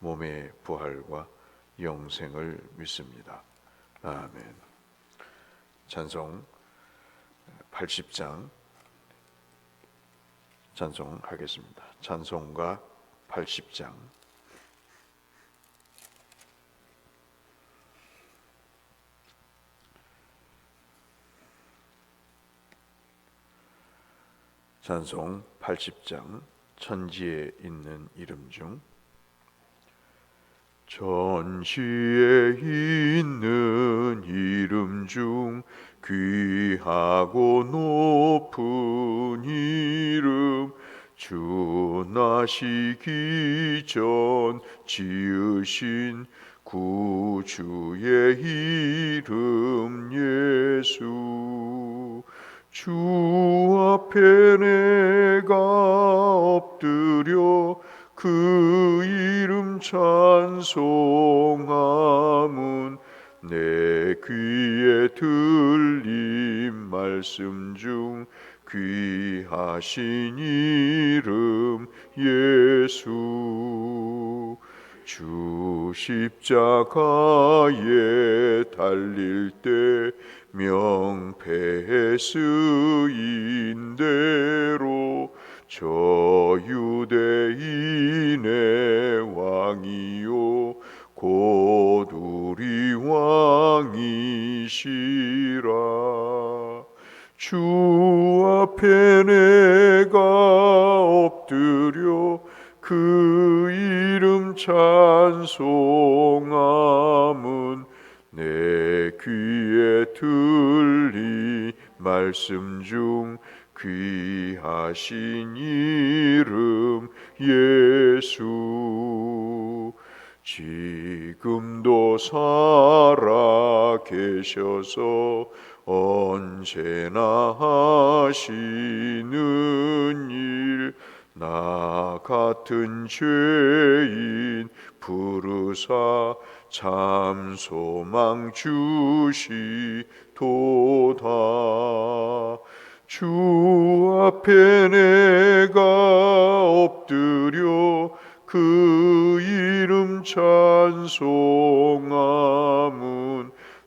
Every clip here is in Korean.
몸의 부활과 영생을 믿습니다. 아멘. 찬송 80장 찬송하겠습니다. 찬송가 80장 찬송 80장 천지에 있는 이름 중 전시에 있는 이름 중 귀하고 높은 이름 주 나시기 전 지으신 구주의 이름 예수. 주 앞에 내가 엎드려 그 이름 찬송함은 내 귀에 들린 말씀 중 귀하신 이름 예수. 주 십자가에 달릴 때 명패에 쓰인 대로 저 유대인의 왕이요 곧 우리 왕이시라. 주 앞에 내가 엎드려 그 이름 찬송함은 내 귀에 들리 말씀 중 귀하신 이름 예수. 지금도 살아 계셔서 언제나 하시는 일 나 같은 죄인 부르사 참 소망 주시도다 주 앞에 내가 엎드려 그 이름 찬송함은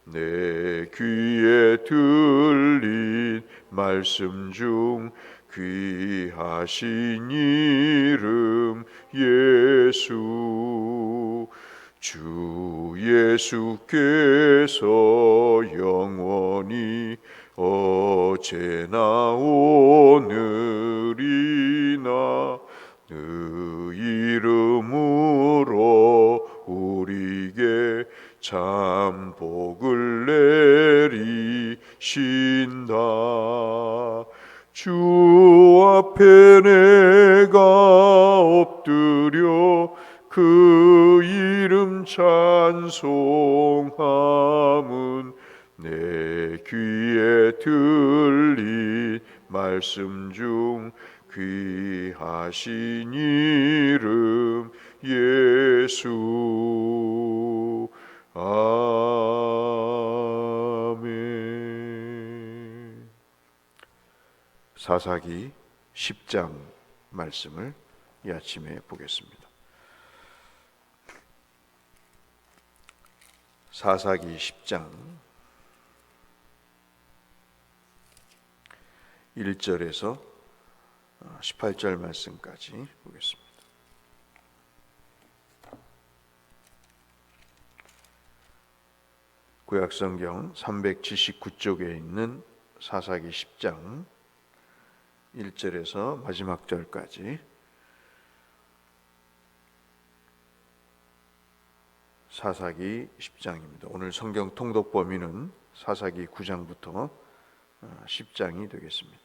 내 귀에 들린 말씀 중 귀하신 이름 예수. 주 예수께서 영원히 어제나 오늘이나 그 이름으로 우리에게 참 복을 내리신다. 주 앞에 내가 엎드려 그 이름 찬송함은 내 귀에 들린 말씀 중 귀하신 이름 예수 아멘 사사기 10장 말씀을 이 아침에 보겠습니다. 사사기 10장 1절에서 18절 말씀까지 보겠습니다. 구약 성경 379쪽에 있는 사사기 10장 1절에서 마지막 절까지 사사기 10장입니다. 오늘 성경 통독 범위는 사사기 9장부터 10장이 되겠습니다.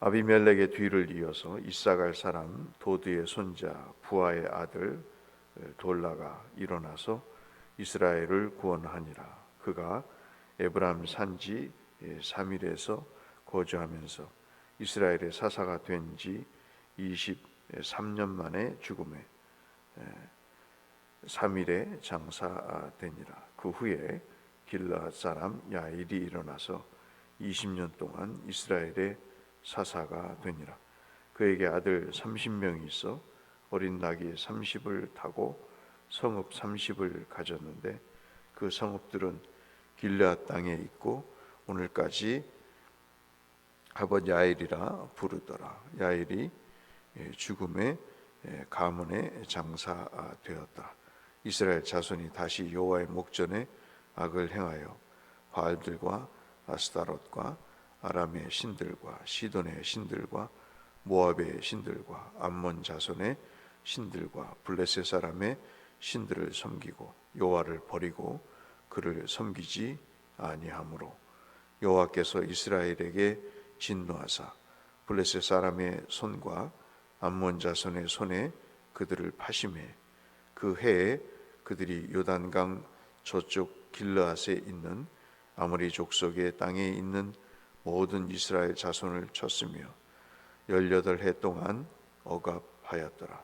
아비멜렉의 뒤를 이어서 이사갈 사람 도드의 손자 부하의 아들 돌라가 일어나서 이스라엘을 구원하니라. 그가 에브람 산지 3일에서 거주하면서 이스라엘의 사사가 된 지 23년 만에 죽음에 3일에 장사되니라. 그 후에 길라 사람 야일이 일어나서 20년 동안 이스라엘의 사사가 되니라. 그에게 아들 30명이 있어 어린 낙이 30을 타고 성읍 30을 가졌는데 그 성읍들은 길르앗 땅에 있고 오늘까지 아버지 야일이라 부르더라. 야일이 죽음의 가문의 장사되었다. 이스라엘 자손이 다시 여호와의 목전에 악을 행하여 바알들과 아스타롯과 아람의 신들과 시돈의 신들과 모압의 신들과 암몬 자손의 신들과 블레셋 사람의 신들을 섬기고 여호와를 버리고 그를 섬기지 아니하므로 여호와께서 이스라엘에게 진노하사 블레셋 사람의 손과 암몬 자손의 손에 그들을 파심해 그 해에 그들이 요단강 저쪽 길르앗에 있는 아모리 족속의 땅에 있는 모든 이스라엘 자손을 쳤으며 열여덟 해 동안 억압하였더라.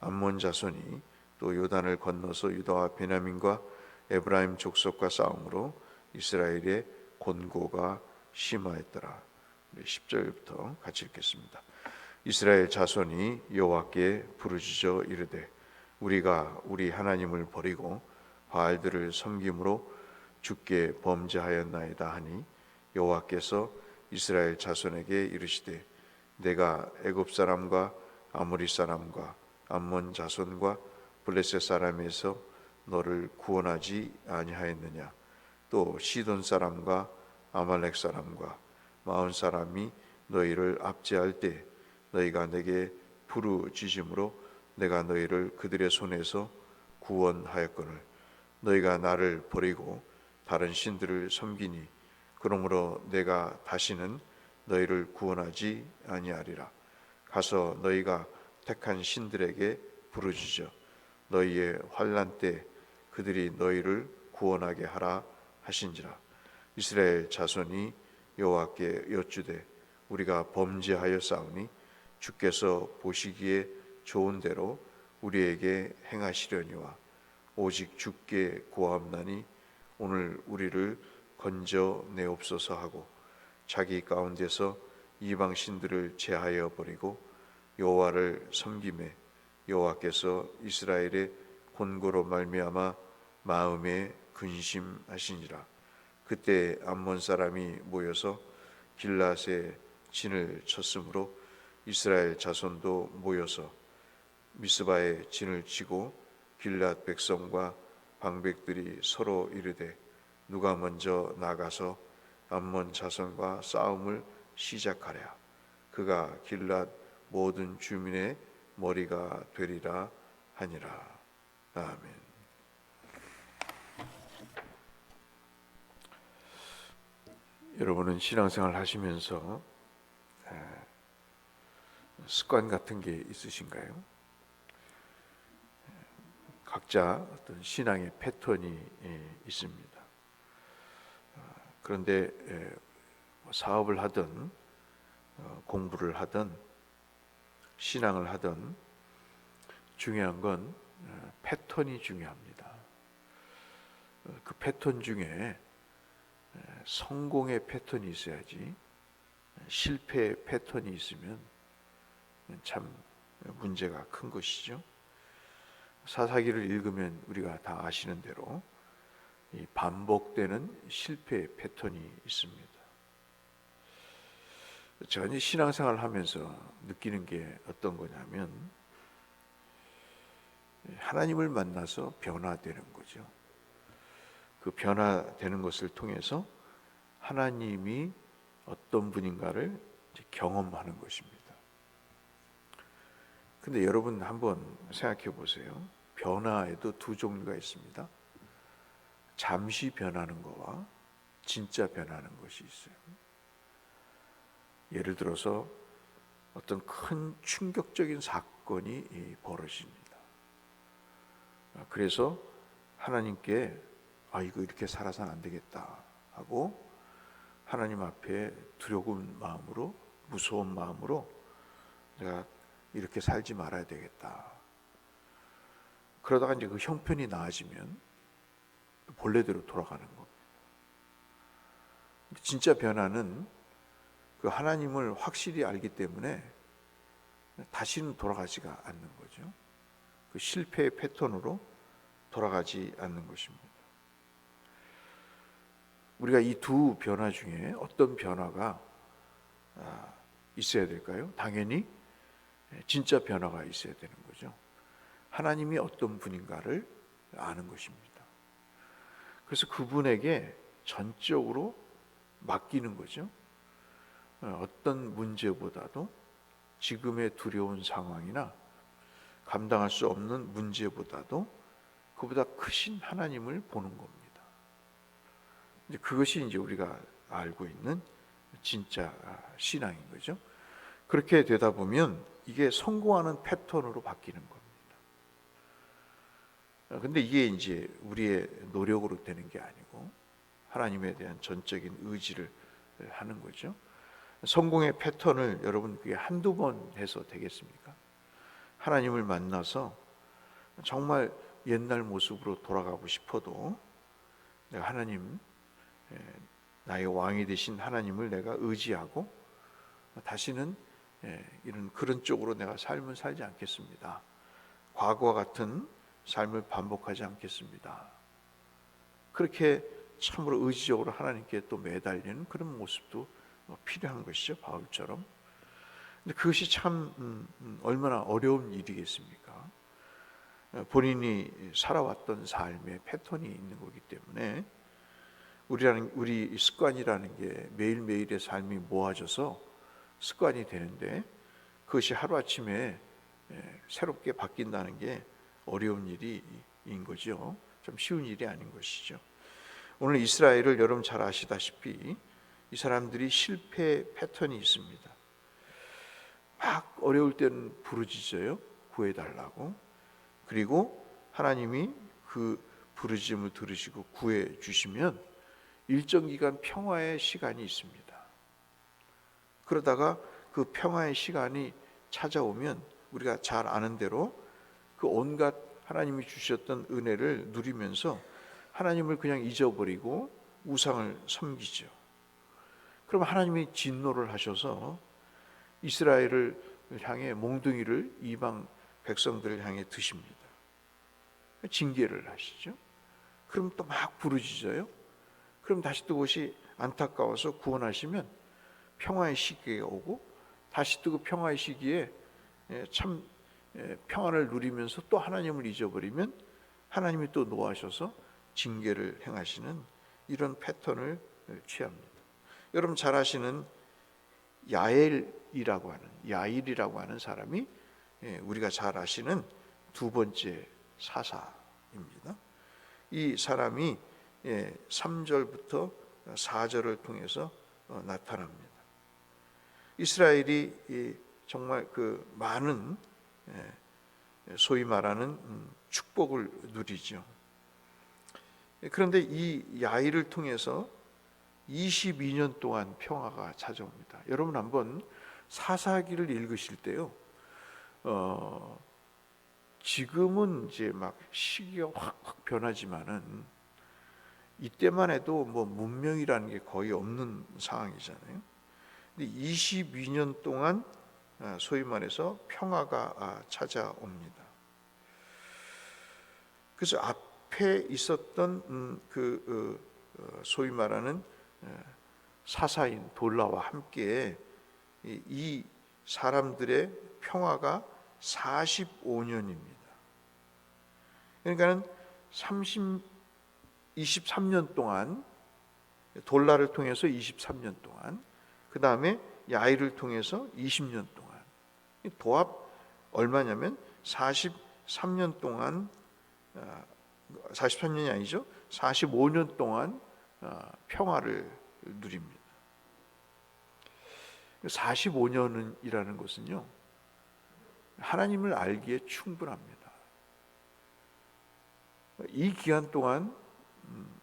암몬 자손이 또 요단을 건너서 유다와 베냐민과 에브라임 족속과 싸움으로 이스라엘의 곤고가 심하였더라. 10절부터 같이 읽겠습니다. 이스라엘 자손이 여호와께 부르짖어 이르되 우리가 우리 하나님을 버리고 바알들을 섬김으로 주께 범죄하였나이다 하니 여호와께서 이스라엘 자손에게 이르시되 내가 애굽 사람과 아모리 사람과 암몬 자손과 블레셋 사람에서 너를 구원하지 아니하였느냐? 또 시돈 사람과 아말렉 사람과 마온 사람이 너희를 압제할 때 너희가 내게 부르짖음으로 내가 너희를 그들의 손에서 구원하였거늘 너희가 나를 버리고 다른 신들을 섬기니 그러므로 내가 다시는 너희를 구원하지 아니하리라. 가서 너희가 택한 신들에게 부르짖어 너희의 환난 때 그들이 너희를 구원하게 하라 하신지라. 이스라엘 자손이 여호와께 여쭈되 우리가 범죄하여 싸우니 주께서 보시기에 좋은 대로 우리에게 행하시려니와 오직 주께 구하옵나니 오늘 우리를 건져 내옵소서 하고 자기 가운데서 이방 신들을 제하여 버리고 여호와를 섬김에 여호와께서 이스라엘의 곤고로 말미암아 마음에 근심하시니라. 그때 암몬 사람이 모여서 길라스에 진을 쳤으므로 이스라엘 자손도 모여서 미스바에 진을 치고 길랏 백성과 방백들이 서로 이르되 누가 먼저 나가서 암몬 자손과 싸움을 시작하랴 그가 길랏 모든 주민의 머리가 되리라 하니라 아멘. 여러분은 신앙생활 하시면서 습관 같은 게 있으신가요? 각자 어떤 신앙의 패턴이 있습니다. 그런데 뭐 사업을 하든 어, 공부를 하든 신앙을 하든 중요한 건 패턴이 중요합니다. 어, 그 패턴 중에 성공의 패턴이 있어야지 실패의 패턴이 있으면 참 문제가 큰 것이죠. 사사기를 읽으면 우리가 다 아시는 대로 반복되는 실패의 패턴이 있습니다. 전혀 신앙생활을 하면서 느끼는 게 어떤 거냐면 하나님을 만나서 변화되는 거죠. 그 변화되는 것을 통해서 하나님이 어떤 분인가를 경험하는 것입니다. 근데 여러분 한번 생각해 보세요. 변화에도 두 종류가 있습니다. 잠시 변하는 거와 진짜 변하는 것이 있어요. 예를 들어서 어떤 큰 충격적인 사건이 벌어집니다. 그래서 하나님께 아 이거 이렇게 살아서는 안 되겠다 하고 하나님 앞에 두려운 마음으로 무서운 마음으로 내가 이렇게 살지 말아야 되겠다. 그러다가 이제 그 형편이 나아지면 본래대로 돌아가는 겁니다. 진짜 변화는 그 하나님을 확실히 알기 때문에 다시는 돌아가지가 않는 거죠. 그 실패의 패턴으로 돌아가지 않는 것입니다. 우리가 이 두 변화 중에 어떤 변화가 아, 있어야 될까요? 당연히 진짜 변화가 있어야 되는 거죠. 하나님이 어떤 분인가를 아는 것입니다. 그래서 그분에게 전적으로 맡기는 거죠. 어, 어떤 문제보다도 지금의 두려운 상황이나 감당할 수 없는 문제보다도 그보다 크신 하나님을 보는 겁니다. 이제 그것이 이제 우리가 알고 있는 진짜 신앙인 거죠. 그렇게 되다 보면 이게 성공하는 패턴으로 바뀌는 겁니다. 근데 이게 이제 우리의 노력으로 되는 게 아니고 하나님에 대한 전적인 의지를 하는 거죠. 성공의 패턴을 여러분 그게 한두 번 해서 되겠습니까? 하나님을 만나서 정말 옛날 모습으로 돌아가고 싶어도 내가 하나님 나의 왕이 되신 하나님을 내가 의지하고 다시는 이런 그런 쪽으로 내가 삶을 살지 않겠습니다. 과거와 같은 삶을 반복하지 않겠습니다. 그렇게 참으로 의지적으로 하나님께 또 매달리는 그런 모습도 필요한 것이죠. 바울처럼. 근데 그것이 참 음, 음, 얼마나 어려운 일이겠습니까? 본인이 살아왔던 삶의 패턴이 있는 거기 때문에 우리라는 우리 습관이라는 게 매일 매일의 삶이 모아져서 습관이 되는데 그것이 하루 아침에 새롭게 바뀐다는 게 어려운 일이인 거죠. 좀 쉬운 일이 아닌 것이죠. 오늘 이스라엘을 여러분 잘 아시다시피 이 사람들이 실패 패턴이 있습니다. 막 어려울 때는 부르짖어요. 구해달라고. 그리고 하나님이 그 부르짖음을 들으시고 구해 주시면 일정 기간 평화의 시간이 있습니다. 그러다가 그 평화의 시간이 찾아오면 우리가 잘 아는 대로 그 온갖 하나님이 주셨던 은혜를 누리면서 하나님을 그냥 잊어버리고 우상을 섬기죠. 그럼 하나님이 진노를 하셔서 이스라엘을 향해 몽둥이를 이방 백성들을 향해 드십니다. 징계를 하시죠. 그럼 또 막 부르짖어요. 그럼 다시 또 그것이 안타까워서 구원하시면 평화의 시기가 오고 다시 또 그 평화의 시기에 예, 참 예, 평안을 누리면서 또 하나님을 잊어버리면 하나님이 또 노하셔서 징계를 행하시는 이런 패턴을 취합니다. 여러분 잘 아시는 야엘이라고 하는 야일이라고 하는 사람이 예, 우리가 잘 아시는 두 번째 사사입니다. 이 사람이 3절부터 예, 4절을 통해서 어, 나타납니다. 이스라엘이 정말 그 많은 예, 소위 말하는 음, 축복을 누리죠. 그런데 이 야일을 통해서 22년 동안 평화가 찾아옵니다. 여러분 한번 사사기를 읽으실 때요. 어, 지금은 이제 막 시기가 확, 확 변하지만은 이때만 해도 뭐 문명이라는 게 거의 없는 상황이잖아요. 근데 22년 동안 아, 소위 말해서 평화가 아, 찾아옵니다. 그래서 앞에 있었던 음, 그 어, 어, 소위 말하는 사사인 돌라와 함께 이 사람들의 평화가 45년입니다. 그러니까는 30 23년 동안 돌라를 통해서 23년 동안 그 다음에 야이를 통해서 20년 동안 이 도합 얼마냐면 43년 동안 아, 43년이 아니죠 45년 동안 아, 평화를 누립니다. 45년이라는 것은요 하나님을 알기에 충분합니다. 이 기간 동안 음,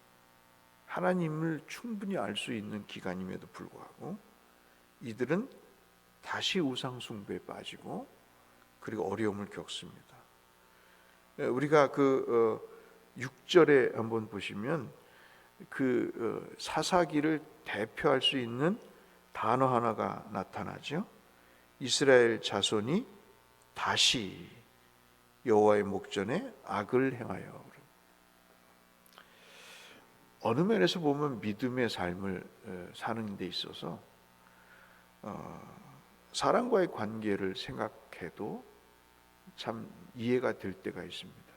하나님을 충분히 알 수 있는 기간임에도 불구하고 이들은 다시 우상 숭배에 빠지고 그리고 어려움을 겪습니다. 예, 우리가 그 6절에 한번 보시면 그 어, 사사기를 대표할 수 있는 단어 하나가 나타나죠. 이스라엘 자손이 다시 여호와의 목전에 악을 행하여 어느 면에서 보면 믿음의 삶을 어, 사는 데 있어서 어, 사람과의 관계를 생각해도 참 이해가 될 때가 있습니다.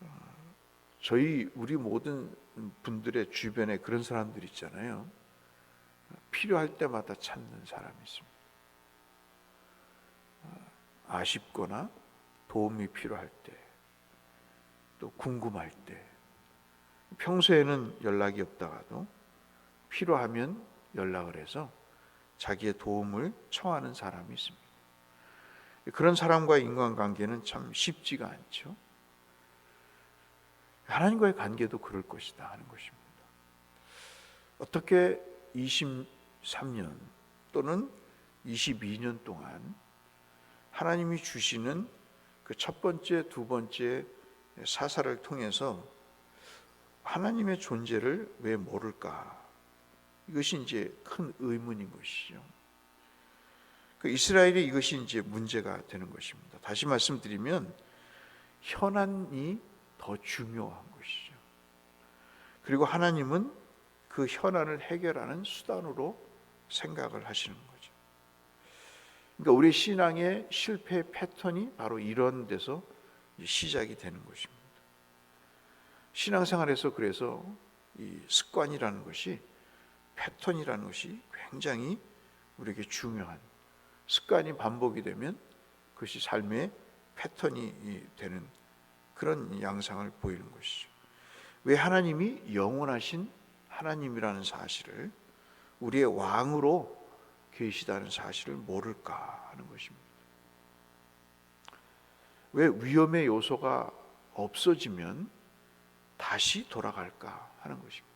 어, 저희 우리 모든 분들의 주변에 그런 사람들 있잖아요. 필요할 때마다 찾는 사람이 있습니다. 아쉽거나 도움이 필요할 때, 또 궁금할 때, 평소에는 연락이 없다가도 필요하면 연락을 해서 자기의 도움을 청하는 사람이 있습니다. 그런 사람과의 인간관계는 참 쉽지가 않죠. 하나님과의 관계도 그럴 것이다 하는 것입니다. 어떻게 23년 또는 22년 동안 하나님이 주시는 그 첫 번째, 두 번째 사사를 통해서 하나님의 존재를 왜 모를까? 이것이 이제 큰 의문인 것이죠. 그 이스라엘이 이것이 이제 문제가 되는 것입니다. 다시 말씀드리면 현안이 더 중요한 것이죠. 그리고 하나님은 그 현안을 해결하는 수단으로 생각을 하시는 거죠. 그러니까 우리 신앙의 실패 패턴이 바로 이런 데서 시작이 되는 것입니다. 신앙생활에서 그래서 이 습관이라는 것이 패턴이라는 것이 굉장히 우리에게 중요한 습관이 반복이 되면 그것이 삶의 패턴이 되는 그런 양상을 보이는 것이죠. 왜 하나님이 영원하신 하나님이라는 사실을 우리의 왕으로 계시다는 사실을 모를까 하는 것입니다. 왜 위험의 요소가 없어지면 다시 돌아갈까 하는 것입니다.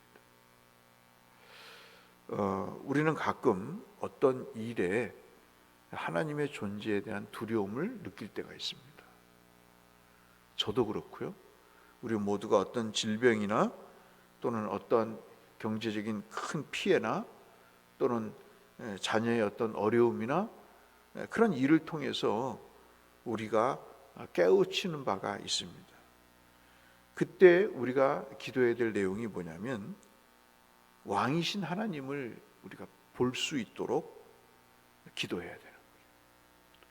어, 우리는 가끔 어떤 일에 하나님의 존재에 대한 두려움을 느낄 때가 있습니다. 저도 그렇고요. 우리 모두가 어떤 질병이나 또는 어떤 경제적인 큰 피해나 또는 자녀의 어떤 어려움이나 그런 일을 통해서 우리가 깨우치는 바가 있습니다. 그때 우리가 기도해야 될 내용이 뭐냐면 왕이신 하나님을 우리가 볼 수 있도록 기도해야 되는.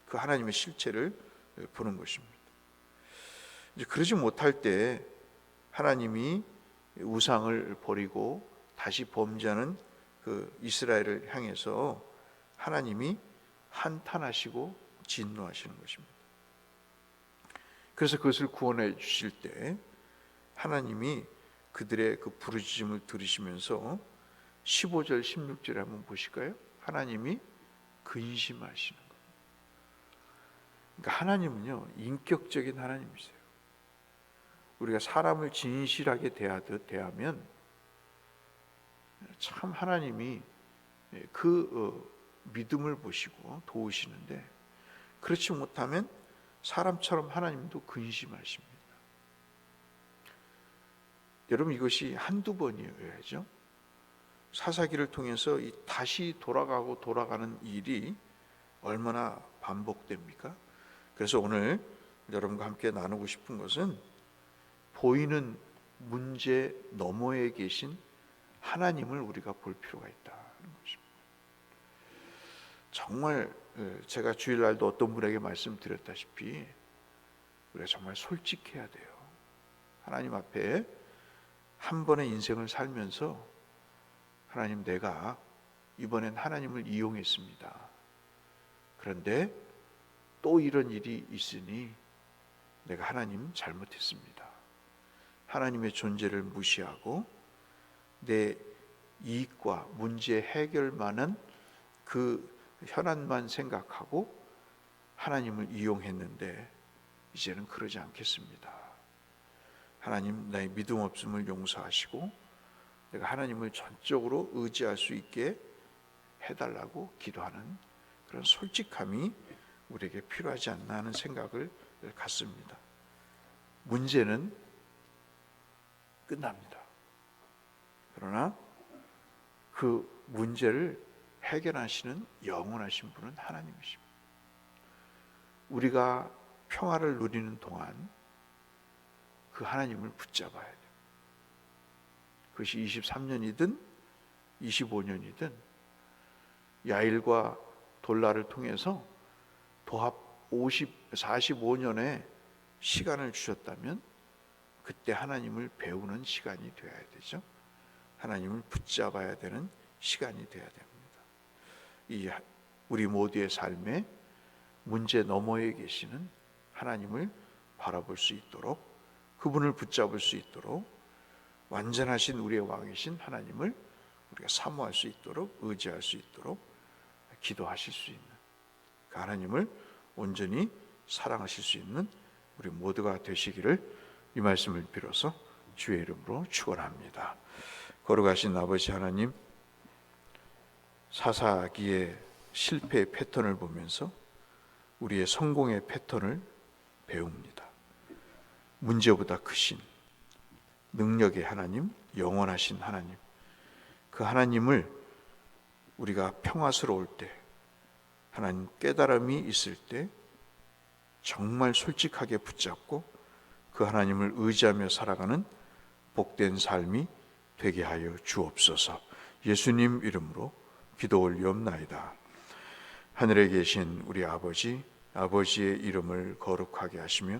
그 하나님의 실체를 보는 것입니다. 이제 그러지 못할 때 하나님이 우상을 버리고 다시 범죄하는 그 이스라엘을 향해서 하나님이 한탄하시고 진노하시는 것입니다. 그래서 그것을 구원해 주실 때 하나님이 그들의 그 부르짖음을 들으시면서 15절 16절에 한번 보실까요? 하나님이 근심하시는 거 그러니까 하나님은요 인격적인 하나님이세요. 우리가 사람을 진실하게 대하듯 대하면 참 하나님이 그 어, 믿음을 보시고 도우시는데 그렇지 못하면 사람처럼 하나님도 근심하십니다. 여러분 이것이 한두 번이어야죠. 사사기를 통해서 이 다시 돌아가고 돌아가는 일이 얼마나 반복됩니까? 그래서 오늘 여러분과 함께 나누고 싶은 것은 보이는 문제 너머에 계신 하나님을 우리가 볼 필요가 있다는 것입니다. 정말 어, 제가 주일날도 어떤 분에게 말씀드렸다시피 우리가 정말 솔직해야 돼요. 하나님 앞에 한 번의 인생을 살면서 하나님 내가 이번엔 하나님을 이용했습니다. 그런데 또 이런 일이 있으니 내가 하나님 잘못했습니다. 하나님의 존재를 무시하고 내 이익과 문제 해결만은 그 현안만 생각하고 하나님을 이용했는데 이제는 그러지 않겠습니다. 하나님 나의 믿음 없음을 용서하시고 내가 하나님을 전적으로 의지할 수 있게 해달라고 기도하는 그런 솔직함이 우리에게 필요하지 않나 하는 생각을 갖습니다. 문제는 끝납니다. 그러나 그 문제를 해결하시는 영원하신 분은 하나님이십니다. 우리가 평화를 누리는 동안 그 하나님을 붙잡아야 돼요. 그것이 23년이든 25년이든 야일과 돌라를 통해서 도합 50 45년의 시간을 주셨다면 그때 하나님을 배우는 시간이 되어야 되죠. 하나님을 붙잡아야 되는 시간이 되어야 됩니다. 이 우리 모두의 삶에 문제 너머에 계시는 하나님을 바라볼 수 있도록 그분을 붙잡을 수 있도록 완전하신 우리의 왕이신 하나님을 우리가 사모할 수 있도록 의지할 수 있도록 기도하실 수 있는 그 하나님을 온전히 사랑하실 수 있는 우리 모두가 되시기를 이 말씀을 빌어서 주의 이름으로 축원합니다. 거룩하신 아버지 하나님 사사기의 실패의 패턴을 보면서 우리의 성공의 패턴을 배웁니다. 문제보다 크신 능력의 하나님, 영원하신 하나님, 그 하나님을 우리가 평화스러울 때, 하나님 깨달음이 있을 때, 정말 솔직하게 붙잡고 그 하나님을 의지하며 살아가는 복된 삶이 되게 하여 주옵소서. 예수님 이름으로 기도 올리옵나이다. 하늘에 계신 우리 아버지, 아버지의 이름을 거룩하게 하시며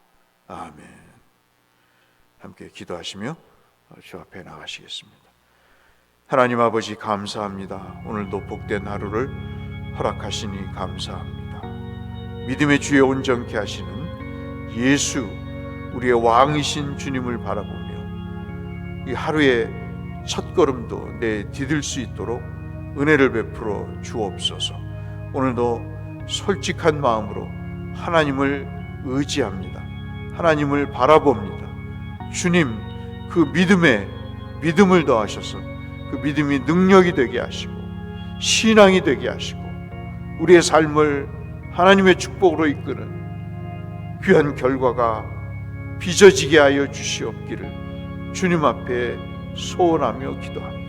아멘. 함께 기도하시며 주 앞에 나가시겠습니다. 하나님 아버지 감사합니다. 오늘도 복된 하루를 허락하시니 감사합니다. 믿음의 주에 온전케 하시는 예수 우리의 왕이신 주님을 바라보며 이 하루의 첫 걸음도 내 디딜 수 있도록 은혜를 베풀어 주옵소서. 오늘도 솔직한 마음으로 하나님을 의지합니다. 하나님을 바라봅니다. 주님, 그 믿음에 믿음을 더하셔서 그 믿음이 능력이 되게 하시고 신앙이 되게 하시고 우리의 삶을 하나님의 축복으로 이끄는 귀한 결과가 빚어지게 하여 주시옵기를 주님 앞에 소원하며 기도합니다.